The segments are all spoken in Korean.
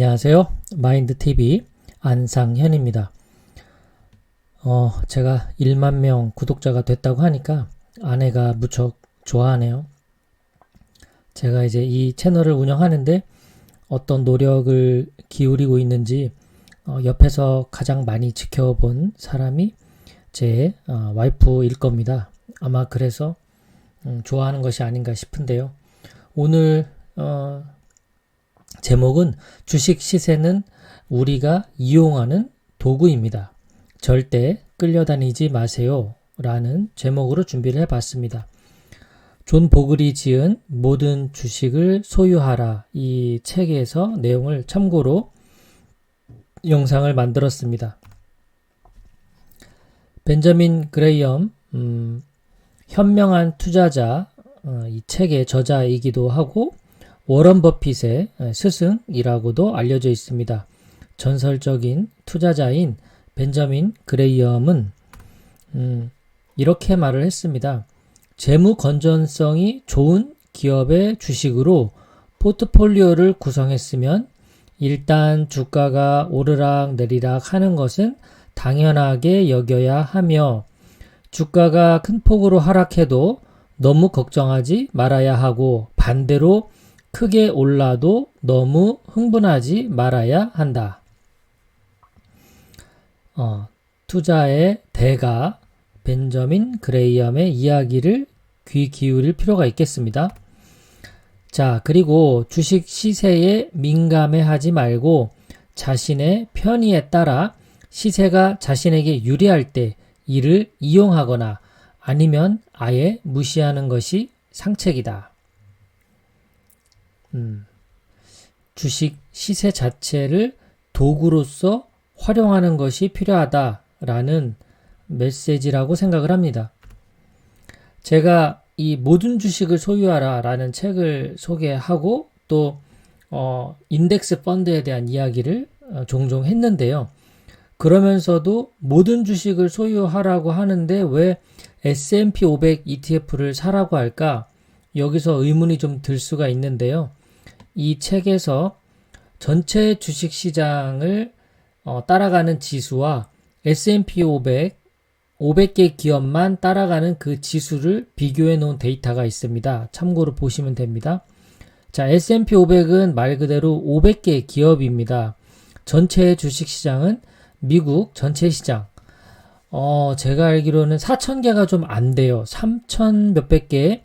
안녕하세요. 마인드TV 안상현입니다. 어, 제가 1만 명 구독자가 됐다고 하니까 아내가 무척 좋아하네요. 제가 이제 이 채널을 운영하는데 어떤 노력을 기울이고 있는지 어, 옆에서 가장 많이 지켜본 사람이 제 어, 와이프일 겁니다. 아마 그래서 음, 좋아하는 것이 아닌가 싶은데요. 오늘 어, 제목은 주식 시세는 우리가 이용하는 도구입니다. 절대 끌려다니지 마세요. 라는 제목으로 준비를 해봤습니다. 존 보글이 지은 모든 주식을 소유하라 이 책에서 내용을 참고로 영상을 만들었습니다. 벤저민 그레이엄 음, 현명한 투자자 어, 이 책의 저자이기도 하고 워런 버핏의 스승이라고도 알려져 있습니다. 전설적인 투자자인 벤저민 그레이엄은 음, 이렇게 말을 했습니다. 재무 건전성이 좋은 기업의 주식으로 포트폴리오를 구성했으면 일단 주가가 오르락 내리락 하는 것은 당연하게 여겨야 하며 주가가 큰 폭으로 하락해도 너무 걱정하지 말아야 하고 반대로 크게 올라도 너무 흥분하지 말아야 한다. 어, 투자의 대가 벤저민 그레이엄의 이야기를 귀 기울일 필요가 있겠습니다. 자, 그리고 주식 시세에 민감해 하지 말고 자신의 편의에 따라 시세가 자신에게 유리할 때 이를 이용하거나 아니면 아예 무시하는 것이 상책이다. 음, 주식 시세 자체를 도구로서 활용하는 것이 필요하다라는 메시지라고 생각을 합니다. 제가 이 모든 주식을 소유하라 라는 책을 소개하고 또 어, 인덱스 펀드에 대한 이야기를 어, 종종 했는데요. 그러면서도 모든 주식을 소유하라고 하는데 왜 S&P 500 ETF를 사라고 할까? 여기서 의문이 좀 들 수가 있는데요. 이 책에서 전체 주식 시장을 어, 따라가는 지수와 S&P 500 500개 기업만 따라가는 그 지수를 비교해 놓은 데이터가 있습니다. 참고로 보시면 됩니다. 자, S&P 500은 말 그대로 500개 기업입니다. 전체 주식 시장은 미국 전체 시장. 어, 제가 알기로는 4,000개가 좀 안 돼요. 3,000 몇백 개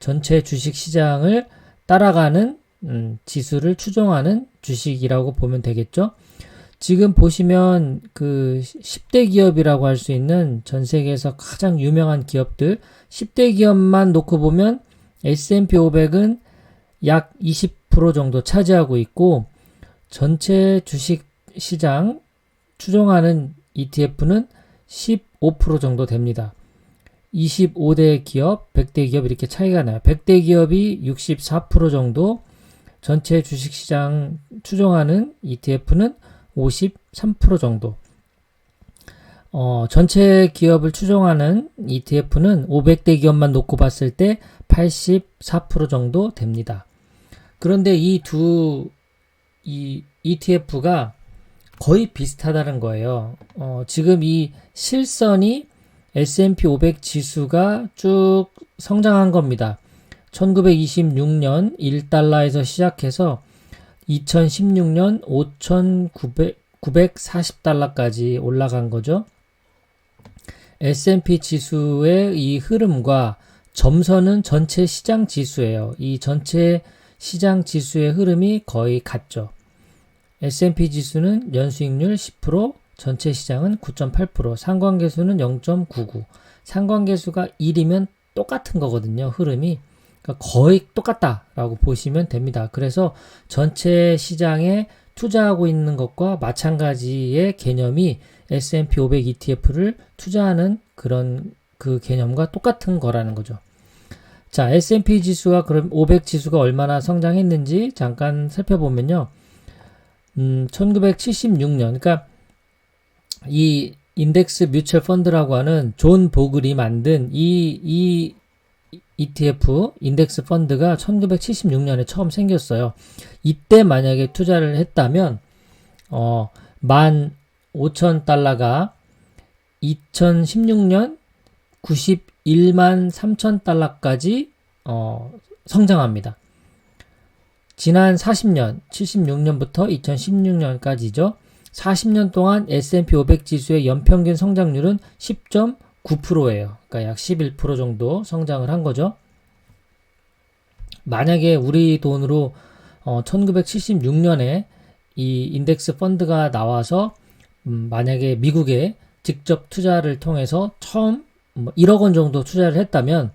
전체 주식 시장을 따라가는 음, 지수를 추종하는 주식이라고 보면 되겠죠. 지금 보시면 그 10대 기업이라고 할 수 있는 전 세계에서 가장 유명한 기업들 10대 기업만 놓고 보면 S&P 500은 약 20% 정도 차지하고 있고 전체 주식 시장 추종하는 ETF는 15% 정도 됩니다. 25대 기업, 100대 기업 이렇게 차이가 나요. 100대 기업이 64% 정도, 전체 주식시장 추종하는 ETF는 53% 정도. 어, 전체 기업을 추종하는 ETF는 500대 기업만 놓고 봤을 때 84% 정도 됩니다. 그런데 이 두, 이 ETF가 거의 비슷하다는 거예요. 어, 지금 이 실선이 S&P 500 지수가 쭉 성장한 겁니다. 1926년 1달러에서 시작해서 2016년 5,940달러까지 올라간 거죠. S&P 지수의 이 흐름과 점선은 전체 시장 지수예요. 이 전체 시장 지수의 흐름이 거의 같죠. S&P 지수는 연수익률 10%, 전체 시장은 9.8%, 상관계수는 0.99. 상관계수가 1이면 똑같은 거거든요. 흐름이. 그러니까 거의 똑같다라고 보시면 됩니다. 그래서 전체 시장에 투자하고 있는 것과 마찬가지의 개념이 S&P 500 ETF를 투자하는 그런 그 개념과 똑같은 거라는 거죠. 자, S&P 지수가 그럼 500 지수가 얼마나 성장했는지 잠깐 살펴보면요. 음, 1976년, 그러니까 이 인덱스 뮤추얼 펀드라고 하는 존 보글이 만든 이, 이 ETF 인덱스 펀드가 1976년에 처음 생겼어요. 이때 만약에 투자를 했다면 어, 15,000달러가 2016년 91만 3천 달러까지 어, 성장합니다. 지난 40년, 76년부터 2016년까지죠. 40년 동안 S&P 500 지수의 연평균 성장률은 10.9%예요. 그러니까 약 11% 정도 성장을 한 거죠. 만약에 우리 돈으로 어, 1976년에 이 인덱스 펀드가 나와서 음, 만약에 미국에 직접 투자를 통해서 처음 뭐 1억 원 정도 투자를 했다면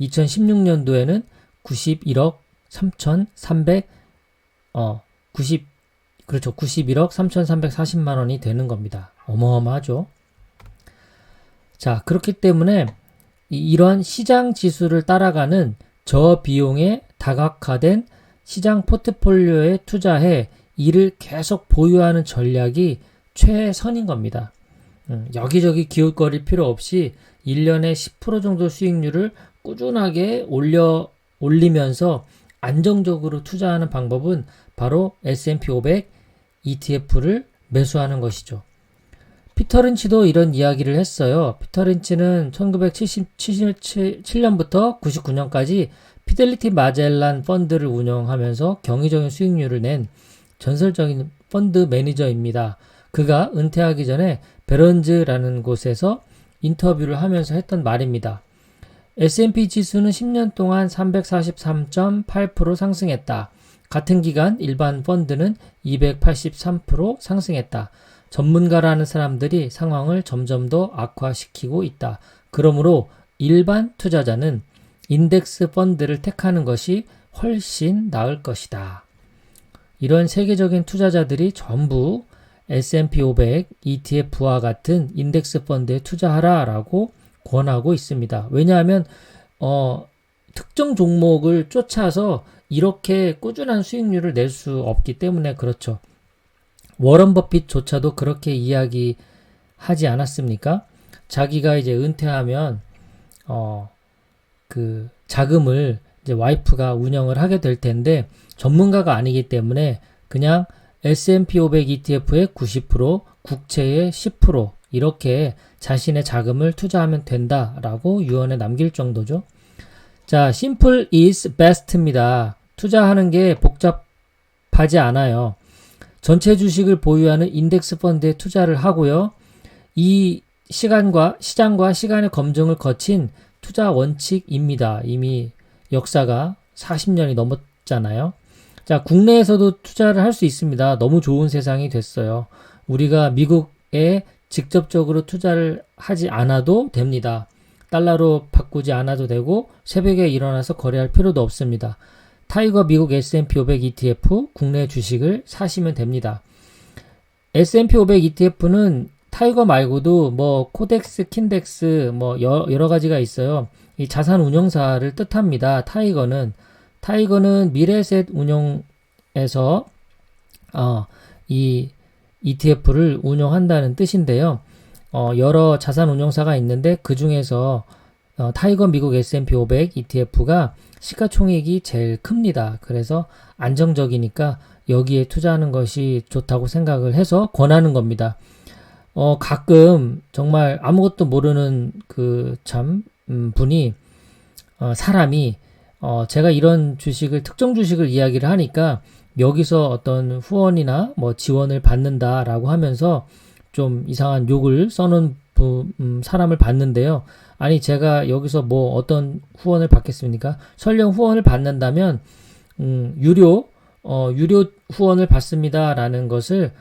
2016년도에는 91억 3,300 어, 90 그렇죠. 91억 3,340만 원이 되는 겁니다. 어마어마하죠. 자, 그렇기 때문에 이런 시장 지수를 따라가는 저비용의 다각화된 시장 포트폴리오에 투자해 이를 계속 보유하는 전략이 최선인 겁니다. 음, 여기저기 기웃거릴 필요 없이 1년에 10% 정도 수익률을 꾸준하게 올려 올리면서 안정적으로 투자하는 방법은 바로 S&P 500 ETF를 매수하는 것이죠. 피터 린치도 이런 이야기를 했어요. 피터 린치는 1977년부터 99년까지 피델리티 마젤란 펀드를 운영하면서 경이적인 수익률을 낸 전설적인 펀드 매니저입니다. 그가 은퇴하기 전에 베런즈라는 곳에서 인터뷰를 하면서 했던 말입니다. S&P 지수는 10년 동안 343.8% 상승했다. 같은 기간 일반 펀드는 283% 상승했다. 전문가라는 사람들이 상황을 점점 더 악화시키고 있다. 그러므로 일반 투자자는 인덱스 펀드를 택하는 것이 훨씬 나을 것이다. 이런 세계적인 투자자들이 전부 S&P 500 ETF와 같은 인덱스 펀드에 투자하라라고 권하고 있습니다. 왜냐하면 어, 특정 종목을 쫓아서 이렇게 꾸준한 수익률을 낼 수 없기 때문에 그렇죠. 워런 버핏조차도 그렇게 이야기하지 않았습니까? 자기가 이제 은퇴하면 어 그 자금을 이제 와이프가 운영을 하게 될 텐데 전문가가 아니기 때문에 그냥 S&P 500 ETF의 90%, 국채의 10% 이렇게 자신의 자금을 투자하면 된다라고 유언에 남길 정도죠. 자, simple is best입니다. 투자하는 게 복잡하지 않아요. 전체 주식을 보유하는 인덱스 펀드에 투자를 하고요. 이 시간과 시장과 시간의 검증을 거친 투자 원칙입니다. 이미 역사가 40년이 넘었잖아요. 자, 국내에서도 투자를 할 수 있습니다. 너무 좋은 세상이 됐어요. 우리가 미국에 직접적으로 투자를 하지 않아도 됩니다. 달러로 바꾸지 않아도 되고 새벽에 일어나서 거래할 필요도 없습니다. 타이거 미국 S&P 500 ETF 국내 주식을 사시면 됩니다. S&P 500 ETF는 타이거 말고도 뭐 코덱스, 킨덱스 뭐 여러 가지가 있어요. 이 자산 운용사를 뜻합니다. 타이거는 타이거는 미래셋 운용에서 어, 이 ETF를 운영한다는 뜻인데요. 어, 여러 자산 운용사가 있는데 그 중에서 어, 타이거 미국 S&P 500 ETF가 시가총액이 제일 큽니다. 그래서 안정적이니까 여기에 투자하는 것이 좋다고 생각을 해서 권하는 겁니다. 어, 가끔 정말 아무것도 모르는 그참 음, 분이 어, 사람이 어, 제가 이런 주식을 특정 주식을 이야기를 하니까 여기서 어떤 후원이나 뭐 지원을 받는다라고 하면서 좀 이상한 욕을 써놓은 부, 음, 사람을 봤는데요. 아니 제가 여기서 뭐 어떤 후원을 받겠습니까? 설령 후원을 받는다면 음, 유료 어, 유료 후원을 받습니다라는 것을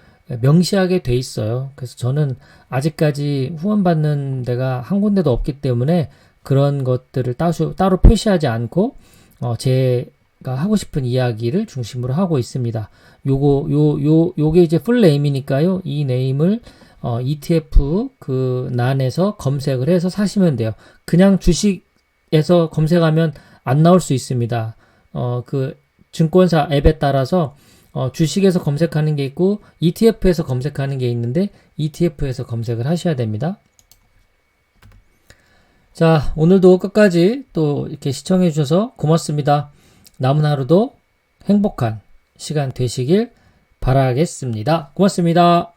명시하게 돼 있어요. 그래서 저는 아직까지 후원 받는 데가 한 군데도 없기 때문에 그런 것들을 따수, 따로 표시하지 않고 어, 제가 하고 싶은 이야기를 중심으로 하고 있습니다. 요거 요 요 요게 이제 풀 네임이니까요. 이 네임을 어, ETF 그 난에서 검색을 해서 사시면 돼요. 그냥 주식에서 검색하면 안 나올 수 있습니다. 어, 그 증권사 앱에 따라서 어, 주식에서 검색하는 게 있고 ETF에서 검색하는 게 있는데 ETF에서 검색을 하셔야 됩니다. 자, 오늘도 끝까지 또 이렇게 시청해 주셔서 고맙습니다. 남은 하루도 행복한 시간 되시길 바라겠습니다. 고맙습니다.